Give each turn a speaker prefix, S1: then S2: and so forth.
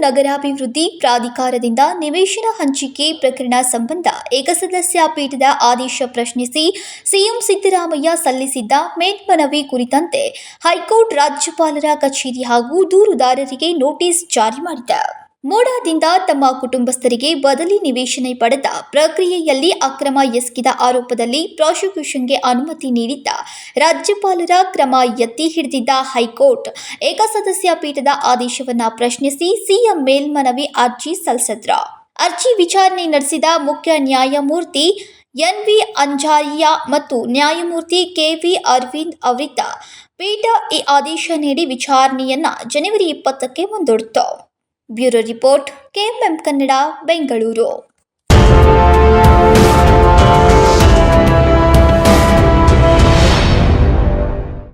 S1: ನಗರಾಭಿವೃದ್ಧಿ ಪ್ರಾಧಿಕಾರದಿಂದ ನಿವೇಶನ ಹಂಚಿಕೆ ಪ್ರಕರಣ ಸಂಬಂಧ ಏಕಸದಸ್ಯ ಪೀಠದ ಆದೇಶ ಪ್ರಶ್ನಿಸಿ ಸಿಎಂ ಸಿದ್ದರಾಮಯ್ಯ ಸಲ್ಲಿಸಿದ್ದ ಮೇಲ್ಮನವಿ ಕುರಿತಂತೆ ಹೈಕೋರ್ಟ್ ರಾಜ್ಯಪಾಲರ ಕಚೇರಿ ಹಾಗೂ ದೂರುದಾರರಿಗೆ ನೋಟಿಸ್ ಜಾರಿ ಮಾಡಿದೆ ಮೋಡಾದಿಂದ ತಮ್ಮ ಕುಟುಂಬಸ್ಥರಿಗೆ ಬದಲಿ ನಿವೇಶನ ಪಡೆದ ಪ್ರಕ್ರಿಯೆಯಲ್ಲಿ ಅಕ್ರಮ ಎಸಗಿದ ಆರೋಪದಲ್ಲಿ ಪ್ರಾಸಿಕ್ಯೂಷನ್ಗೆ ಅನುಮತಿ ನೀಡಿದ್ದ ರಾಜ್ಯಪಾಲರ ಕ್ರಮ ಎತ್ತಿ ಹಿಡಿದಿದ್ದ ಹೈಕೋರ್ಟ್, ಏಕಸದಸ್ಯ ಪೀಠದ ಆದೇಶವನ್ನ ಪ್ರಶ್ನಿಸಿ ಸಿಎಂ ಮೇಲ್ಮನವಿ ಅರ್ಜಿ ಸಲ್ಲಿಸಿದ್ರ. ಅರ್ಜಿ ವಿಚಾರಣೆ ನಡೆಸಿದ ಮುಖ್ಯ ನ್ಯಾಯಮೂರ್ತಿ ಎನ್ ವಿ ಅಂಜಾರಿಯಾ ಮತ್ತು ನ್ಯಾಯಮೂರ್ತಿ ಕೆ ವಿ ಅರವಿಂದ್ ಅವರಿದ್ದ ಪೀಠ ಈ ಆದೇಶ ನೀಡಿ ವಿಚಾರಣೆಯನ್ನ ಜನವರಿ ಇಪ್ಪತ್ತಕ್ಕೆ ಮುಂದೂಡಿತು bureau report KMM Kannada Bengaluru.